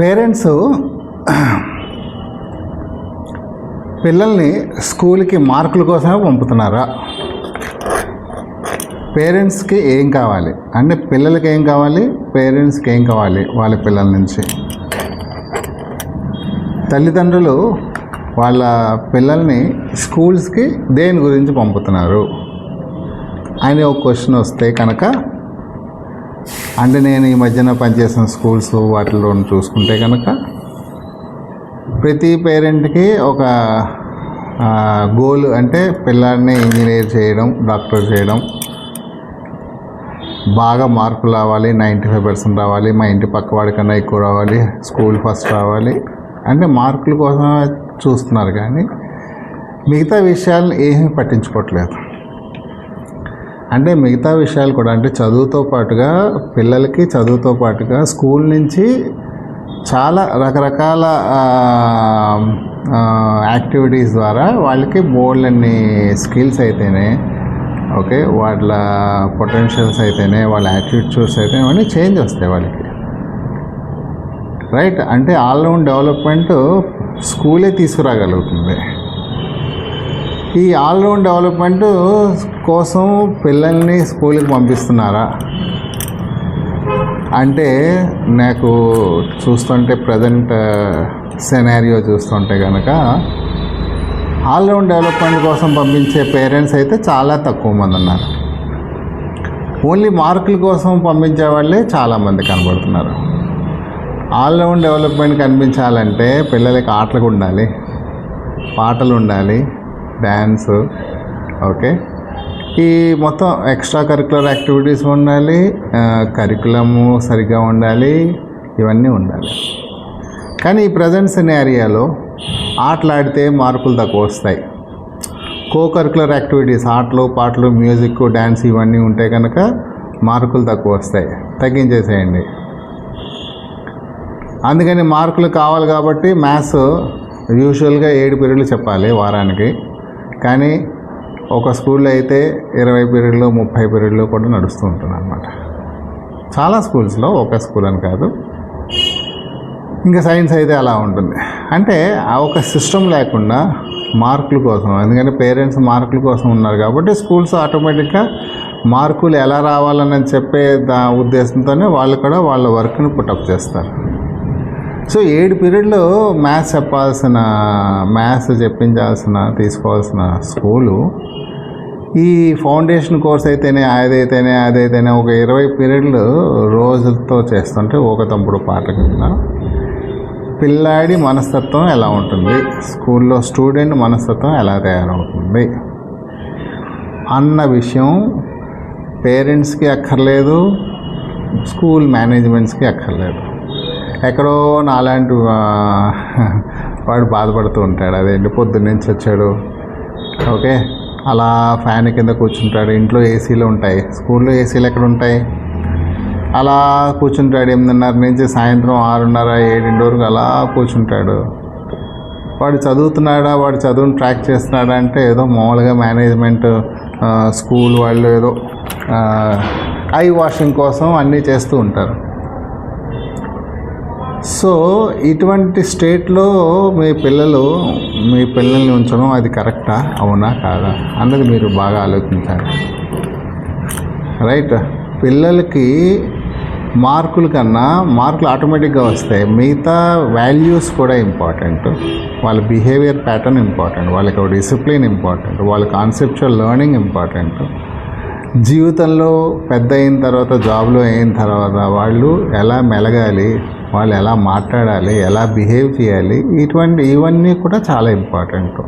Parents పిల్లల్ని స్కూల్కి మార్కుల కోసమే పంపుతున్నారా? పేరెంట్స్కి ఏం కావాలి? అంటే పిల్లలకి ఏం కావాలి? పేరెంట్స్కి ఏం కావాలి వాళ్ళ పిల్లల నుంచి? తల్లిదండ్రులు వాళ్ళ పిల్లల్ని స్కూల్స్కి దేని గురించి పంపుతున్నారు? అని ఒక క్వశ్చన్ వస్తే కనుక అంటే నేను ఈ మధ్యన పనిచేసిన స్కూల్స్ వాటిలో చూసుకుంటే కనుక ప్రతి పేరెంట్కి ఒక గోల్ అంటే పిల్లాడిని ఇంజనీర్ చేయడం డాక్టర్ చేయడం. బాగా మార్కులు రావాలి నైంటీ ఫైవ్ పర్సెంట్ రావాలి మా ఇంటి పక్కవాడి కన్నా ఎక్కువ రావాలి స్కూల్ ఫస్ట్ రావాలి. అంటే మార్కుల కోసం చూస్తున్నారు కానీ మిగతా విషయాలను ఏమీ పట్టించుకోవట్లేదు. అంటే మిగతా విషయాలు కూడా అంటే చదువుతో పాటుగా పిల్లలకి చదువుతో పాటుగా స్కూల్ నుంచి చాలా రకరకాల యాక్టివిటీస్ ద్వారా వాళ్ళకి బోల్డ్ అన్ని స్కిల్స్ అయితేనే ఓకే వాళ్ళ పొటెన్షియల్స్ అయితేనే వాళ్ళ యాటిట్యూడ్స్ అయితే అవన్నీ చేంజ్ వస్తాయి వాళ్ళకి. రైట్? అంటే ఆల్రౌండ్ డెవలప్మెంట్ స్కూలే తీసుకురాగలుగుతుంది. ఈ ఆల్రౌండ్ డెవలప్మెంట్ కోసం పిల్లల్ని స్కూల్కి పంపిస్తున్నారా? అంటే నాకు చూస్తుంటే ప్రజెంట్ సెనారియో చూస్తుంటే కనుక ఆల్రౌండ్ డెవలప్మెంట్ కోసం పంపించే పేరెంట్స్ అయితే చాలా తక్కువ మంది ఉన్నారు. ఓన్లీ మార్కుల కోసం పంపించే వాళ్ళే చాలామంది కనబడుతున్నారు. ఆల్రౌండ్ డెవలప్మెంట్ కనిపించాలంటే పిల్లలకి ఆటలు ఉండాలి పాటలు ఉండాలి డ్యాన్స్ ఓకే ఈ మొత్తం ఎక్స్ట్రా కరికులర్ యాక్టివిటీస్ ఉండాలి కరికులము సరిగ్గా ఉండాలి ఇవన్నీ ఉండాలి. కానీ ఈ ప్రజెంట్ సినేరియాలో ఆటలాడితే మార్కులు తక్కువ వస్తాయి. కో కరికులర్ యాక్టివిటీస్ ఆటలు పాటలు మ్యూజిక్ డ్యాన్స్ ఇవన్నీ ఉంటే కనుక మార్కులు తక్కువ వస్తాయి. తగ్గించేసేయండి. అందుకని మార్కులు కావాలి కాబట్టి మ్యాథ్స్ యూజువల్గా ఏడు పీరియడ్లు చెప్పాలి వారానికి. కానీ ఒక స్కూల్లో అయితే ఇరవై పీరియడ్లు ముప్పై పీరియడ్లు కూడా నడుస్తూ ఉంటుంది అనమాట చాలా స్కూల్స్లో ఒక స్కూల్ అని కాదు. ఇంకా సైన్స్ అయితే అలా ఉంటుంది. అంటే ఆ ఒక సిస్టమ్ లేకుండా మార్కుల కోసం ఎందుకంటే పేరెంట్స్ మార్కుల కోసం ఉన్నారు కాబట్టి స్కూల్స్ ఆటోమేటిక్గా మార్కులు ఎలా రావాలని చెప్పే దా ఉద్దేశంతోనే వాళ్ళు కూడా వాళ్ళ వర్క్ని పుటప్ చేస్తారు. సో ఏడు పీరియడ్లో మ్యాథ్స్ చెప్పాల్సిన మ్యాథ్స్ చెప్పించాల్సిన తీసుకోవాల్సిన స్కూలు. ఈ ఫౌండేషన్ కోర్స్ అయితేనే అదైతేనే అదైతేనే ఒక ఇరవై పీరియడ్లు రోజులతో చేస్తుంటే ఒక తమ్ముడు పాట కింద పిల్లాడి మనస్తత్వం ఎలా ఉంటుంది? స్కూల్లో స్టూడెంట్ మనస్తత్వం ఎలా తయారవుతుంది? అన్న విషయం పేరెంట్స్కి అక్కర్లేదు స్కూల్ మేనేజ్మెంట్స్కి అక్కర్లేదు. ఎక్కడో నాలాంటి వాడు బాధపడుతూ ఉంటాడు. అదేంటి పొద్దున్నుంచి వచ్చాడు. ఓకే? అలా ఫ్యాన్ కింద కూర్చుంటాడు. ఇంట్లో ఏసీలు ఉంటాయి. స్కూల్లో ఏసీలు ఎక్కడ ఉంటాయి? అలా కూర్చుంటాడు. ఎనిమిదిన్నర నుంచి సాయంత్రం ఆరున్నర ఏడింటి వరకు అలా కూర్చుంటాడు. వాడు చదువుతున్నాడా? వాడు చదువుని ట్రాక్ చేస్తున్నాడా అంటే ఏదో మామూలుగా మేనేజ్మెంట్ స్కూల్ వాళ్ళు ఏదో ఐ వాషింగ్ కోసం అన్నీ చేస్తూ ఉంటారు. సో ఇటువంటి స్టేట్లో మీ పిల్లలు మీ పిల్లల్ని ఉంచడం అది కరెక్టా? అవునా కాదా? అన్నది మీరు బాగా ఆలోచించాలి. రైట్. పిల్లలకి మార్కుల కన్నా మార్కులు ఆటోమేటిక్గా వస్తాయి. మిగతా వాల్యూస్ కూడా ఇంపార్టెంట్. వాళ్ళ బిహేవియర్ ప్యాటర్న్ ఇంపార్టెంట్. వాళ్ళకి డిసిప్లిన్ ఇంపార్టెంట్. వాళ్ళ కాన్సెప్చువల్ లెర్నింగ్ ఇంపార్టెంట్. జీవితంలో పెద్ద అయిన తర్వాత జాబ్లో అయిన తర్వాత వాళ్ళు ఎలా మెలగాలి? వాళ్ళు ఎలా మాట్లాడాలి ఎలా బిహేవ్ చేయాలి ఇటువంటి ఇవన్నీ కూడా చాలా ఇంపార్టెంట్.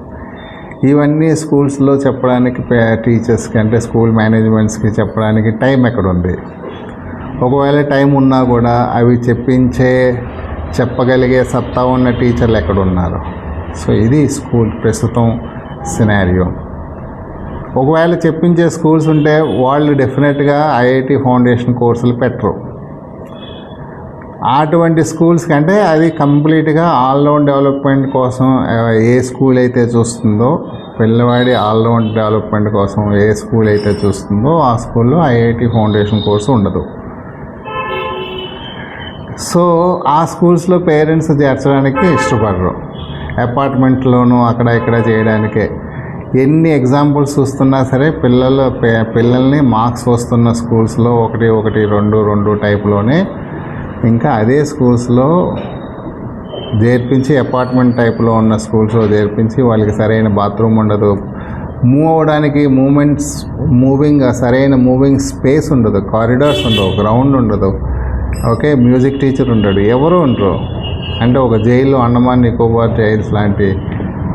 ఇవన్నీ స్కూల్స్లో చెప్పడానికి టీచర్స్కి అంటే స్కూల్ మేనేజ్మెంట్స్కి చెప్పడానికి టైం ఎక్కడ ఉంది? ఒకవేళ టైం ఉన్నా కూడా అవి చెప్పించే చెప్పగలిగే సత్తా ఉన్న టీచర్లు ఎక్కడ ఉన్నారు? సో ఇది స్కూల్ ప్రస్తుతం సినారియో. ఒకవేళ చెప్పించే స్కూల్స్ ఉంటే వాళ్ళు డెఫినెట్గా ఐఐటి ఫౌండేషన్ కోర్సులు పెట్టరు. అటువంటి స్కూల్స్ కంటే అది కంప్లీట్గా ఆల్రౌండ్ డెవలప్మెంట్ కోసం ఏ స్కూల్ అయితే చూస్తుందో పిల్లవాడి ఆల్రౌండ్ డెవలప్మెంట్ కోసం ఏ స్కూల్ అయితే చూస్తుందో ఆ స్కూల్లో ఐఐటి ఫౌండేషన్ కోర్సు ఉండదు. సో ఆ స్కూల్స్లో పేరెంట్స్ చేర్చడానికి ఇష్టపడరు. అపార్ట్మెంట్లోనూ అక్కడ ఇక్కడ చేయడానికే. ఎన్ని ఎగ్జాంపుల్స్ చూస్తున్నా సరే పిల్లలు పిల్లల్ని మార్క్స్ వస్తున్న స్కూల్స్లో ఒకటి ఒకటి రెండు రెండు టైప్లోనే ఇంకా అదే స్కూల్స్లో చేర్పించి అపార్ట్మెంట్ టైప్లో ఉన్న స్కూల్స్లో చేర్పించి వాళ్ళకి సరైన బాత్రూమ్ ఉండదు. మూవ్ అవ్వడానికి మూమెంట్స్ మూవింగ్ సరైన మూవింగ్ స్పేస్ ఉండదు. కారిడార్స్ ఉండవు గ్రౌండ్ ఉండదు. ఓకే? మ్యూజిక్ టీచర్ ఉండడు ఎవరు ఉండరు. అంటే ఒక జైల్లో అండమాన్ నికోబార్ జైల్స్ లాంటి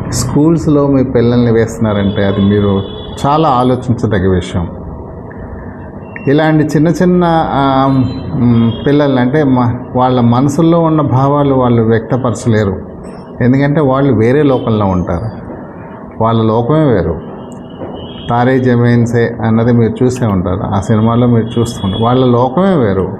స్కూల్స్లో మీ పిల్లల్ని వేస్తున్నారంటే అది మీరు చాలా ఆలోచించదగ్గ విషయం. ఇలాంటి చిన్న చిన్న ఆ, పిల్లలు అంటే వాళ్ళ మనసుల్లో ఉన్న భావాలు వాళ్ళు వ్యక్తపరచలేరు. ఎందుకంటే వాళ్ళు వేరే లోకంలో ఉంటారు. వాళ్ళ లోకమే వేరు. తారే జమీన్సే అన్నది మీరు చూసే ఉంటారు. ఆ సినిమాలో మీరు చూస్తుంటారు. వాళ్ళ లోకమే వేరు.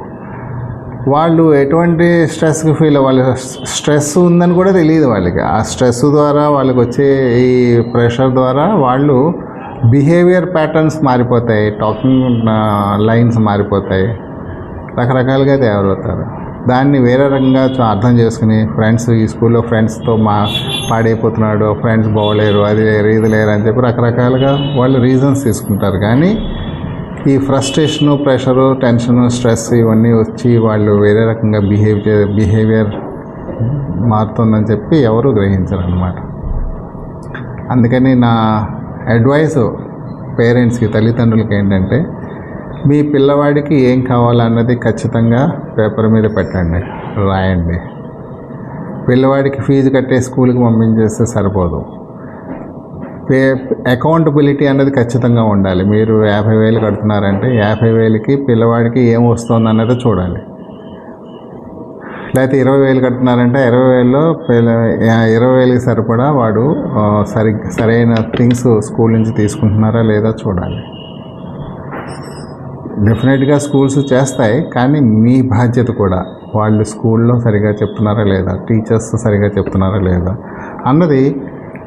వాళ్ళు ఎటువంటి స్ట్రెస్కి ఫీల్ వాళ్ళ స్ట్రెస్ ఉందని కూడా తెలియదు వాళ్ళకి. ఆ స్ట్రెస్ ద్వారా వాళ్ళకి వచ్చే ఈ ప్రెషర్ ద్వారా వాళ్ళు బిహేవియర్ ప్యాటర్న్స్ మారిపోతాయి టాకింగ్ లైన్స్ మారిపోతాయి రకరకాలుగా తయారవుతారు. దాన్ని వేరే రకంగా అర్థం చేసుకుని ఫ్రెండ్స్ ఈ స్కూల్లో ఫ్రెండ్స్తో మా పాడైపోతున్నాడు ఫ్రెండ్స్ బాగోలేరు అది లేరు ఇది లేరు అని చెప్పి రకరకాలుగా వాళ్ళు రీజన్స్ తీసుకుంటారు. కానీ ఈ ఫ్రస్ట్రేషను ప్రెషరు టెన్షను స్ట్రెస్ ఇవన్నీ వచ్చి వాళ్ళు వేరే రకంగా బిహేవ్ చే బిహేవియర్ మారుతుందని చెప్పి ఎవరు గ్రహించరు అనమాట అందుకని నా అడ్వైస్ పేరెంట్స్కి తల్లిదండ్రులకి ఏంటంటే మీ పిల్లవాడికి ఏం కావాలన్నది ఖచ్చితంగా పేపర్ మీద పెట్టండి రాయండి. పిల్లవాడికి ఫీజు కట్టే స్కూల్కి పంపించేస్తే సరిపోదు. పే అకౌంటబిలిటీ అనేది ఖచ్చితంగా ఉండాలి. మీరు యాభై వేలు కడుతున్నారంటే యాభై వేలకి పిల్లవాడికి ఏం వస్తుంది అన్నది చూడాలి. లేకపోతే ఇరవై వేలు కడుతున్నారంటే ఇరవై వేలలో పిల్ల ఇరవై వేలకి సరిపడా వాడు సరి సరైన థింగ్స్ స్కూల్ నుంచి తీసుకుంటున్నారా లేదా చూడాలి. డెఫినెట్గా స్కూల్స్ చేస్తాయి కానీ మీ బాధ్యత కూడా. వాళ్ళు స్కూల్లో సరిగా చెప్తున్నారా లేదా? టీచర్స్ సరిగా చెప్తున్నారా లేదా? అన్నది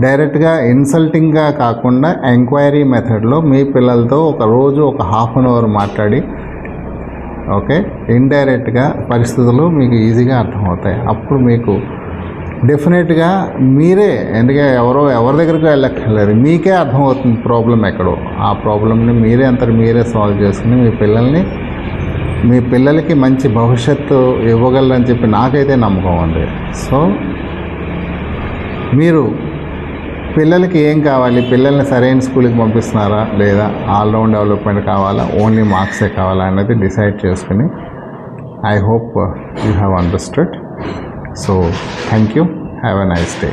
డైరెక్ట్గా ఇన్సల్టింగ్గా కాకుండా ఎంక్వైరీ మెథడ్లో మీ పిల్లలతో ఒక రోజు ఒక హాఫ్ అన్ అవర్ మాట్లాడి ఓకే? ఇండైరెక్ట్గా పరిస్థితులు మీకు ఈజీగా అర్థమవుతాయి. అప్పుడు మీకు డెఫినెట్గా మీరే ఎందుకంటే ఎవరో ఎవరి దగ్గరికి వెళ్ళక్కర్లేదు. మీకే అర్థమవుతుంది ప్రాబ్లం ఎక్కడో. ఆ ప్రాబ్లమ్ని మీరే అంత మీరే సాల్వ్ చేసుకుని మీ పిల్లల్ని మీ పిల్లలకి మంచి భవిష్యత్తు ఇవ్వగలరని చెప్పి నాకైతే నమ్మకం ఉంది సో మీరు పిల్లలకి ఏం కావాలి? పిల్లల్ని సరైన స్కూల్కి పంపిస్తున్నారా? లేదా ఆల్రౌండ్ డెవలప్మెంట్ కావాలా? ఓన్లీ మార్క్సే కావాలా? అనేది డిసైడ్ చేసుకుని I hope you have understood so thank you have a nice day